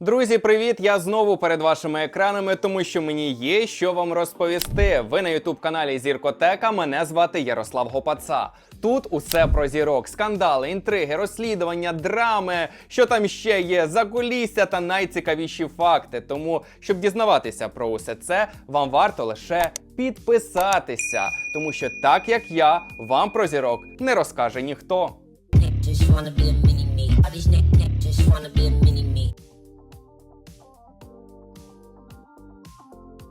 Друзі, привіт! Я знову перед вашими екранами, тому що мені є що вам розповісти. Ви на ютуб каналі Зіркотека. Мене звати Ярослав Гопаца. Тут усе про зірок, скандали, інтриги, розслідування, драми, що там ще є, закулісся та найцікавіші факти. Тому, щоб дізнаватися про усе це, вам варто лише підписатися, тому що так як я, вам про зірок не розкаже ніхто.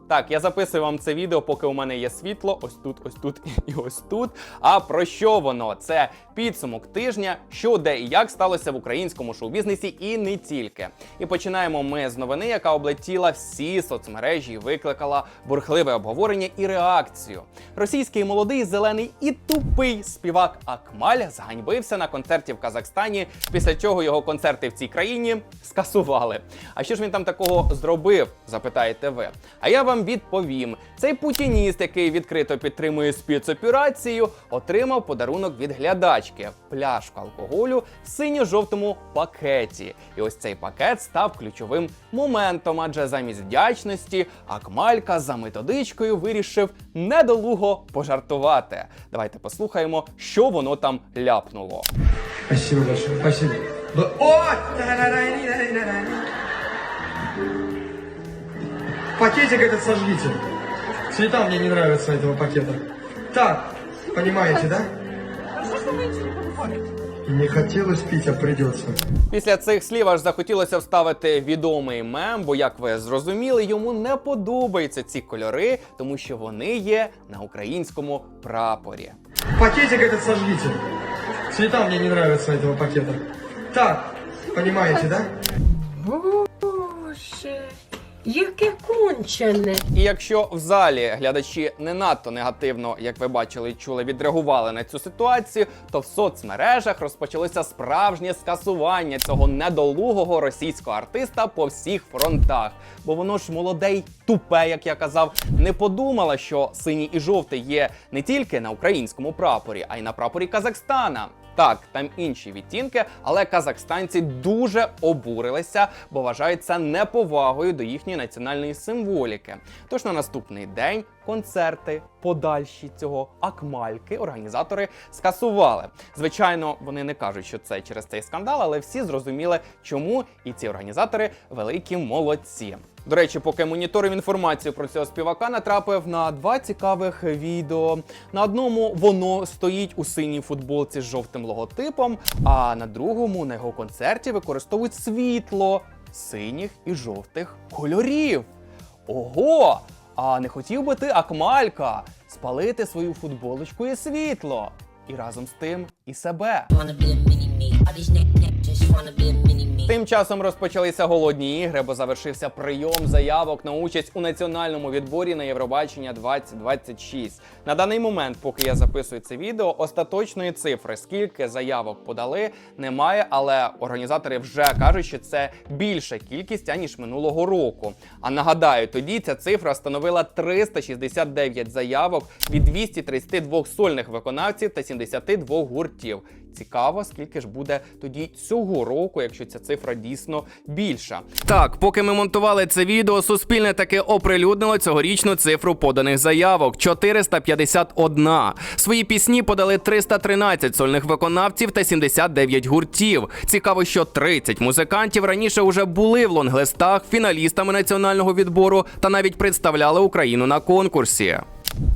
Так, я записую вам це відео, поки у мене є світло. Ось тут, ось тут і ось тут. А про що воно? Це підсумок тижня, що де і як сталося в українському шоу-бізнесі, і не тільки. І починаємо ми з новини, яка облетіла всі соцмережі викликала бурхливе обговорення і реакцію. Російський молодий, зелений і тупий співак Акмаль зганьбився на концерті в Казахстані, після чого його концерти в цій країні скасували. А що ж він там такого зробив? Запитаєте ви. А я вам відповім: цей путініст, який відкрито підтримує спецоперацію, отримав подарунок від глядачки пляшку алкоголю в синьо-жовтому пакеті. І ось цей пакет став ключовим моментом, адже замість вдячності Акмалька за методичкою вирішив недолуго пожартувати. Давайте послухаємо, що воно там ляпнуло. Спасибо большое, спасибо. О! Та-ра-ра-ри-ра-ри-ра-ри. Пакетик этот сожгите. Цвета мне не нравятся этого пакета. Так, понимаете, да? Не хотелось пить, а придется. Після цих слів аж захотілося вставити відомий мем, бо, як ви зрозуміли, йому не подобаються ці кольори, тому що вони є на українському прапорі. Пакетик этот сожгите. Цвета мне не нравятся этого пакета. Так, понимаете, да? Боже, яке кончене. І якщо в залі глядачі не надто негативно, як ви бачили, чули, відреагували на цю ситуацію, то в соцмережах розпочалося справжнє скасування цього недолугого російського артиста по всіх фронтах. Бо воно ж молоде й тупе, як я казав, не подумала, що синій і жовтий є не тільки на українському прапорі, а й на прапорі Казахстана. Так, там інші відтінки, але казахстанці дуже обурилися, бо вважають це неповагою до їхньої національної символіки. Тож на наступний день концерти подальші цього акмальки організатори скасували. Звичайно, вони не кажуть, що це через цей скандал, але всі зрозуміли, чому і ці організатори великі молодці. До речі, поки моніторив інформацію про цього співака, натрапив на два цікавих відео. На одному воно стоїть у синій футболці з жовтим логотипом, а на другому на його концерті використовують світло синіх і жовтих кольорів. Ого! А не хотів би ти, Акмалька, спалити свою футболочку і світло? І разом з тим і себе. Тим часом розпочалися голодні ігри, бо завершився прийом заявок на участь у національному відборі на Євробачення 2026. На даний момент, поки я записую це відео, остаточної цифри, скільки заявок подали, немає, але організатори вже кажуть, що це більша кількість аніж минулого року. А нагадаю, тоді ця цифра становила 369 заявок від 232 сольних виконавців та 72 гуртів. Цікаво, скільки ж буде тоді цього року, якщо ця цифра дійсно більша. Так, поки ми монтували це відео, суспільне таки оприлюднило цьогорічну цифру поданих заявок 451. Свої пісні подали 313 сольних виконавців та 79 гуртів. Цікаво, що 30 музикантів раніше вже були в лонглистах, фіналістами національного відбору та навіть представляли Україну на конкурсі.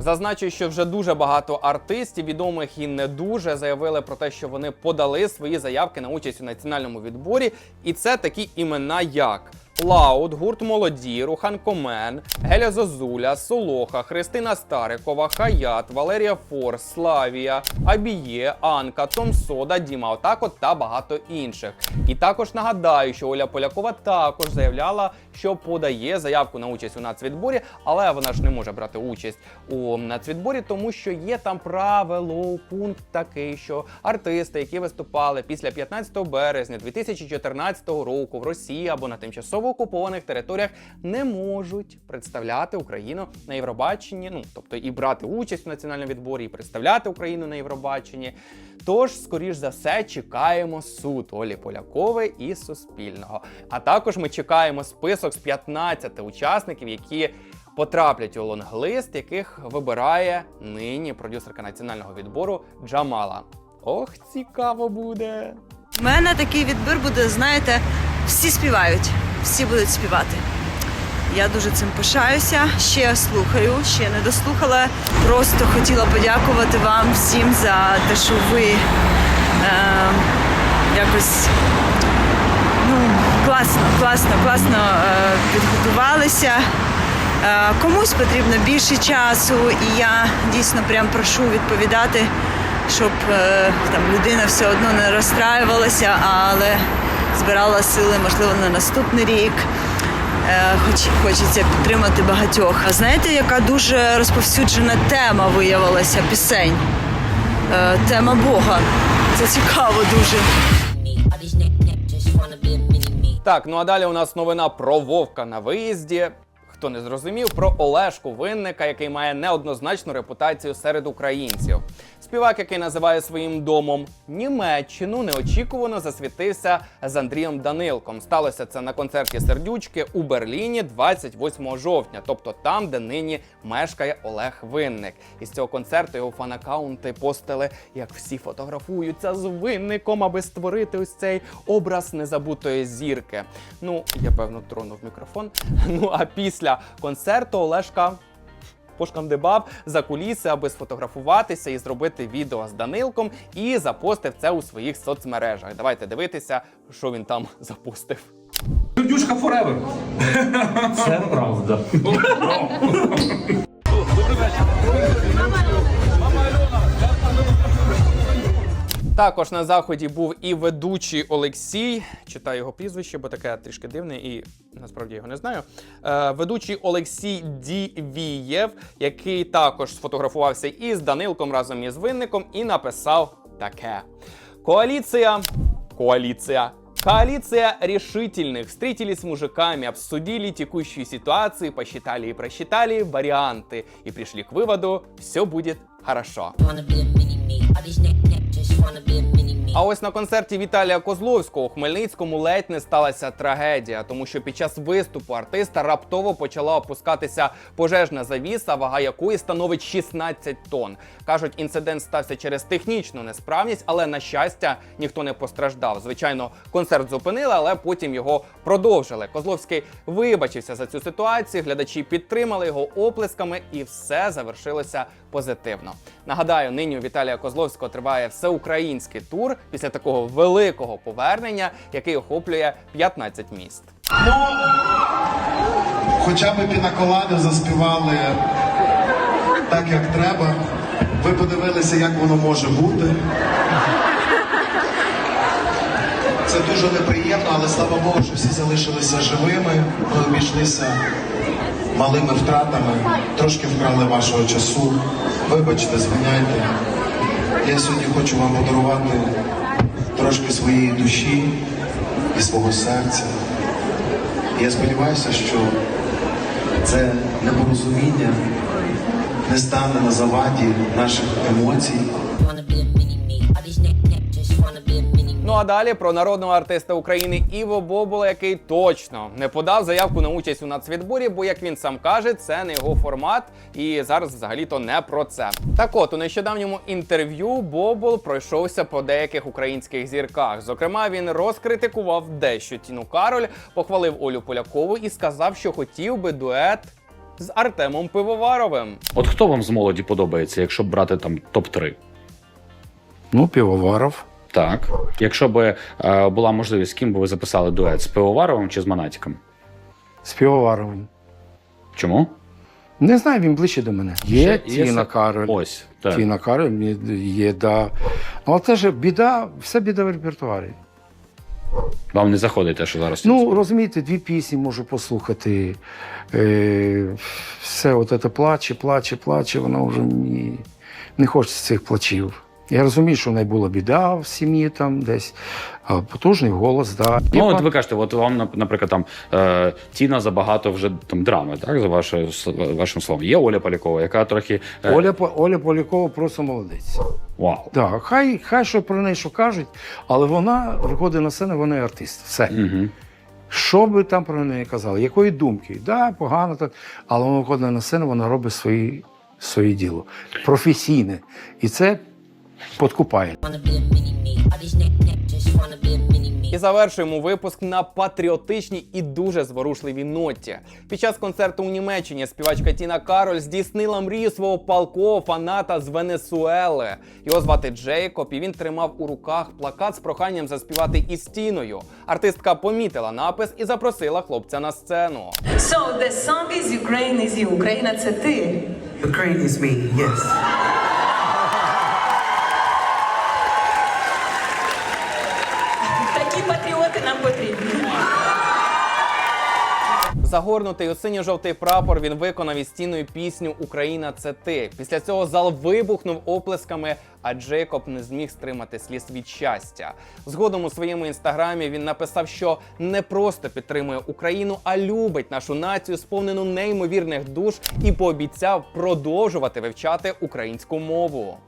Зазначу, що вже дуже багато артистів, відомих і не дуже, заявили про те, що вони подали свої заявки на участь у національному відборі. І це такі імена як. Лаут, гурт молоді, Рухан Комен, Геля Зозуля, Солоха, Христина Старикова, Хаят, Валерія Форс, Славія, Абіє, Анка, Том Сода, Діма Отако та багато інших. І також нагадаю, що Оля Полякова також заявляла, що подає заявку на участь у нацвідборі, але вона ж не може брати участь у нацвідборі, тому що є там правило, пункт такий, що артисти, які виступали після 15 березня 2014 року в Росії або на тимчасово окупованих територіях не можуть представляти Україну на Євробаченні, ну тобто і брати участь у національному відборі, і представляти Україну на Євробаченні. Тож, скоріш за все, чекаємо суд Олі Полякової і Суспільного. А також ми чекаємо список з 15 учасників, які потраплять у лонглист, яких вибирає нині продюсерка національного відбору Джамала. Ох, цікаво буде. У мене такий відбір буде, знаєте, всі співають, всі будуть співати. Я дуже цим пишаюся. Ще слухаю, ще не дослухала. Просто хотіла подякувати вам всім за те, що ви е, якось ну, класно, класно, класно е, підготувалися. Е, комусь потрібно більше часу, і я дійсно прям прошу відповідати, щоб е, там людина все одно не розстраювалася, але збирала сили, можливо, на наступний рік. Е, Хоч хочеться підтримати багатьох. А знаєте, яка дуже розповсюджена тема виявилася пісень? Е, Тема Бога. Це цікаво дуже. Так, ну а далі у нас новина про Вовка на виїзді. Хто не зрозумів, про Олешку Винника, який має неоднозначну репутацію серед українців. Співак, який називає своїм домом Німеччину, неочікувано засвітився з Андрієм Данилком. Сталося це на концерті сердючки у Берліні 28 жовтня, тобто там, де нині мешкає Олег Винник. Із цього концерту його фан-аккаунти постили, як всі фотографуються з винником, аби створити ось цей образ незабутої зірки. Ну, я певно тронув мікрофон. Ну а після концерту Олешка пошкандибав за куліси, аби сфотографуватися і зробити відео з Данилком, і запостив це у своїх соцмережах. Давайте дивитися, що він там запустив. Сердючка Форевер. Це правда. Також на заході був і ведучий Олексій. Читаю його прізвище, бо таке трішки дивне, і насправді його не знаю. Е, ведучий Олексій Дівієв, який також сфотографувався із Данилком разом із винником, і написав таке: Коаліція, коаліція. Коалиция решительных встретились с мужиками, обсудили текущую ситуацию, посчитали и просчитали варианты и пришли к выводу, все будет хорошо. Wanna be a mini me. All these niggas just wanna be a me. А ось на концерті Віталія Козловського у Хмельницькому ледь не сталася трагедія, тому що під час виступу артиста раптово почала опускатися пожежна завіса, вага якої становить 16 тонн. Кажуть, інцидент стався через технічну несправність, але на щастя ніхто не постраждав. Звичайно, концерт зупинили, але потім його продовжили. Козловський вибачився за цю ситуацію. Глядачі підтримали його оплесками, і все завершилося позитивно. Нагадаю, нині у Віталія Козловського триває всеукраїнський тур після такого великого повернення, який охоплює 15 міст. Ну, хоча б пінаколади заспівали так, як треба. Ви подивилися, як воно може бути. Це дуже неприємно, але слава Богу, що всі залишилися живими. Ми обійшлися малими втратами, трошки вкрали вашого часу. Вибачте, звиняйте. Я сьогодні хочу вам подарувати трошки своєї душі і свого серця. І я сподіваюся, що це непорозуміння не стане на заваді наших емоцій. Ну а далі про народного артиста України Іво Бобола, який точно не подав заявку на участь у нацвідборі, бо як він сам каже, це не його формат, і зараз взагалі-то не про це. Так от у нещодавньому інтерв'ю Бобол пройшовся по деяких українських зірках. Зокрема, він розкритикував дещо Тіну Кароль, похвалив Олю Полякову і сказав, що хотів би дует з Артемом Пивоваровим. От хто вам з молоді подобається, якщо брати там топ-3? Ну, Пивоваров. Так. Якщо б е, була можливість, з ким би ви записали дует з Пивоваровим чи з Монатіком? З Пивоваровим. Чому? Не знаю, він ближче до мене. Є Ще- є Тіна се- Кароль. Ось. Так. Тіна Кароль є, да. Ну, але це ж біда, все біда в репертуарі. Вам не заходить те, що зараз. Ну, розумієте, дві пісні можу послухати. Е, все, от це плаче, плаче, плаче, воно вже мені не хочеться цих плачів. Я розумію, що в неї була біда в сім'ї там десь, потужний голос, да. Ну, от ви кажете, от вам, наприклад, там е, Тіна забагато вже там драми, так, за ваше, вашим словом. Є Оля Полякова, яка трохи. е, Оля, Оля Полякова просто молодець. Вау. Да, хай, хай що про неї що кажуть, але вона виходить на сцену, вона є артист. Все. Угу. Що би там про неї казали, якої думки? Да, погано так, але вона виходить на сцену, вона робить свої, своє діло. Професійне. І це подкупає. І завершуємо випуск на патріотичній і дуже зворушливій ноті. Під час концерту у Німеччині співачка Тіна Кароль здійснила мрію свого палкового фаната з Венесуели. Його звати Джейкоб, і він тримав у руках плакат з проханням заспівати із Тіною. Артистка помітила напис і запросила хлопця на сцену. So the song is Ukraine is you. Україна це ти. Ukraine is me, yes. Загорнутий у синьо-жовтий прапор він виконав із стіною пісню Україна це ти. Після цього зал вибухнув оплесками, а Джейкоб не зміг стримати сліз від щастя. Згодом у своєму інстаграмі він написав, що не просто підтримує Україну, а любить нашу націю, сповнену неймовірних душ, і пообіцяв продовжувати вивчати українську мову.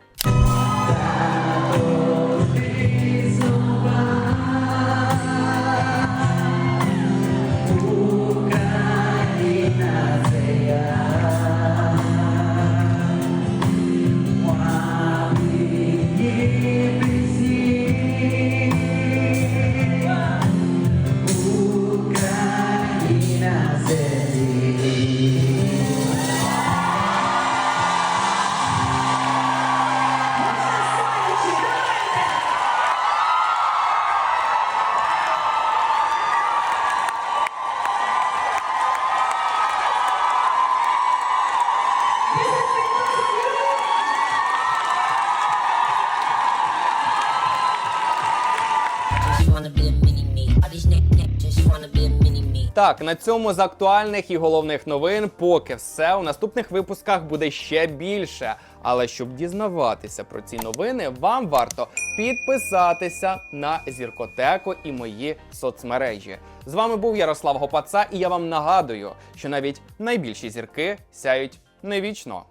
Так, на цьому з актуальних і головних новин поки все. У наступних випусках буде ще більше. Але щоб дізнаватися про ці новини, вам варто підписатися на зіркотеку і мої соцмережі. З вами був Ярослав Гопаца, і я вам нагадую, що навіть найбільші зірки сяють не вічно.